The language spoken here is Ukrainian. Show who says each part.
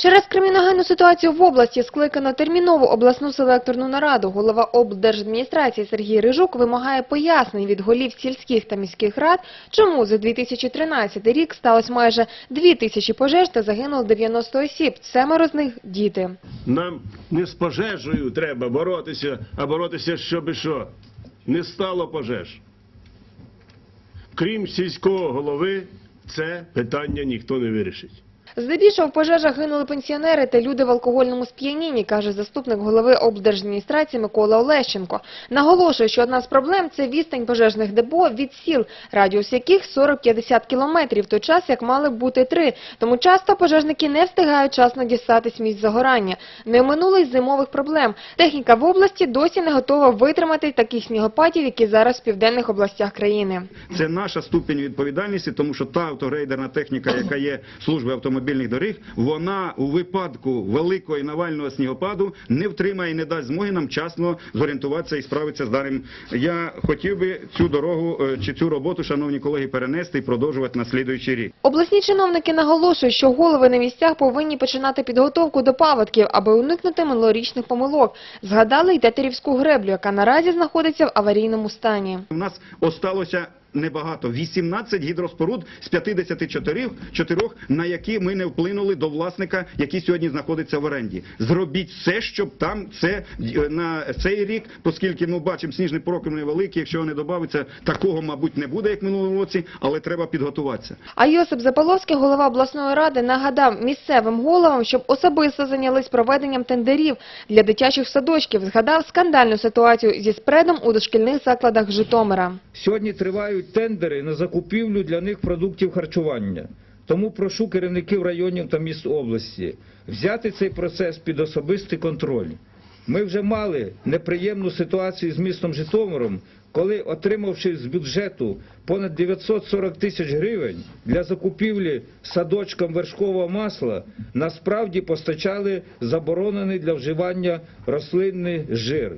Speaker 1: Через криміногенну ситуацію в області скликано термінову обласну селекторну нараду. Голова облдержадміністрації Сергій Рижук вимагає пояснень від голів сільських та міських рад, чому за 2013 рік сталося майже 2 тисячі пожеж та загинуло 90 осіб. Семеро з них – діти.
Speaker 2: Нам не з пожежею треба боротися, а боротися, щоби що. Не стало пожеж. Крім сільського голови, це питання ніхто не вирішить.
Speaker 1: Здебільшого в пожежах гинули пенсіонери та люди в алкогольному сп'янінні, каже заступник голови облдержадміністрації Микола Олещенко. Наголошує, що одна з проблем – це відстань пожежних депо від сіл, радіус яких 40-50 кілометрів, той час як мали бути три. Тому часто пожежники не встигають часно дістатись місць загорання. Не оминули й зимових проблем. Техніка в області досі не готова витримати таких снігопадів, які зараз в південних областях країни.
Speaker 3: Це наша ступінь відповідальності, тому що та автогрейдерна техніка, яка є служби автомобільних доріг, вона у випадку великого і навального снігопаду не втримає і не дасть змоги нам вчасно зорієнтуватися і справитися з даним. Я хотів би цю дорогу е, чи цю роботу, шановні колеги, перенести і продовжувати на слідуючий рік.
Speaker 1: Обласні чиновники наголошують, що голови на місцях повинні починати підготовку до паводків, аби уникнути минулорічних помилок. Згадали й Тетерівську греблю, яка наразі знаходиться в аварійному стані.
Speaker 3: У нас осталося небагато 18 гідроспоруд з 54, чотирьох, на які ми не вплинули до власника, який сьогодні знаходиться в оренді. Зробіть все, щоб там це е, на цей рік, оскільки ну бачимо сніжний покрив невеликий, якщо не додається, такого мабуть не буде, як в минулому році, але треба підготуватися.
Speaker 1: А Йосип Заполовський, голова обласної ради, нагадав місцевим головам, щоб особисто зайнялись проведенням тендерів для дитячих садочків. Згадав скандальну ситуацію зі спредом у дошкільних закладах Житомира.
Speaker 4: Сьогодні тривають тендери на закупівлю для них продуктів харчування. Тому прошу керівників районів та міст області взяти цей процес під особистий контроль. Ми вже мали неприємну ситуацію з містом Житомиром, коли, отримавши з бюджету понад 940 тисяч гривень для закупівлі садочкам вершкового масла, насправді постачали заборонений для вживання рослинний жир.